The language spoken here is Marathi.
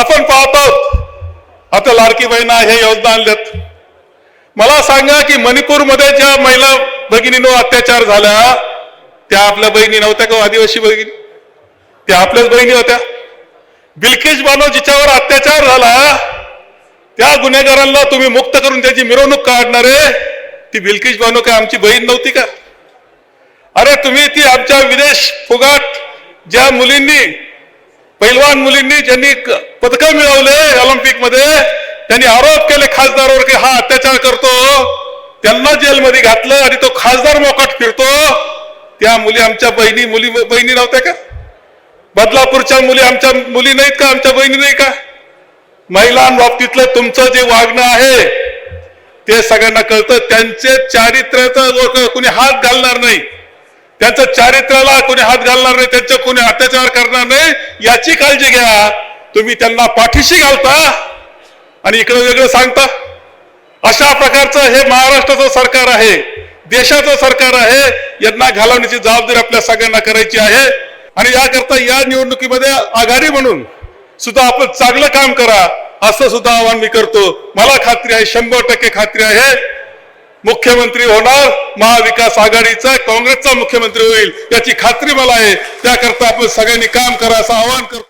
आपण पाहतो. आता लाडकी बहिणा हे योजना आणल्यात मला सांगा की मणिपूरमध्ये ज्या महिला भगिनींवर अत्याचार झाला त्या आपल्या बहिणी नव्हत्या का हो, आदिवासी भगिनी? त्या आपल्याच बहिणी होत्या. बिल्किश बानो जिच्यावर अत्याचार झाला त्या गुन्हेगारांना तुम्ही मुक्त करून त्याची मिरवणूक काढणारे ती बिल्किश बानो काय आमची बहीण नव्हती का? अरे तुम्ही ती आमच्या विदेश फुगाट ज्या मुलींनी पैलवान मुलींनी ज्यांनी पदकं मिळवले ऑलिम्पिकमध्ये त्यांनी आरोप केले खासदारावर की हा अत्याचार करतो त्यांना जेलमध्ये घातलं आणि तो खासदार मोकाट फिरतो. त्या मुली आमच्या बहिणी मुली बहिणी नव्हत्या का? बदलापूरच्या मुली आमच्या मुली नाहीत का? आमच्या बहिणी नाही का? महिलांबाबतीतलं तुमचं जे वागणं आहे ते सगळ्यांना कळतं. त्यांचे चारित्र्याचा लोक कुणी हात घालणार नाही. त्यांच्या चारित्र्याला कोणी हात घालणार नाही त्यांच्या कोणी अत्याचार करणार नाही याची काळजी घ्या. तुम्ही त्यांना पाठीशी घालता आणि इकडे वेगळं सांगता. अशा प्रकारचं हे महाराष्ट्राचं सरकार आहे देशाचं सरकार आहे यांना घालवण्याची जबाबदारी आपल्या सगळ्यांना करायची आहे. आणि याकरता या निवडणुकीमध्ये आघाडी म्हणून सुद्धा आपण चांगलं काम करा असं सुद्धा आवाहन मी करतो. मला खात्री आहे शंभर टक्के खात्री आहे. मुख्यमंत्री होणार महाविकास आघाडीचा काँग्रेसचा मुख्यमंत्री होईल याची खात्री मला आहे. त्याकरता आपण सगळ्यांनी काम करा असं आवाहन करतो.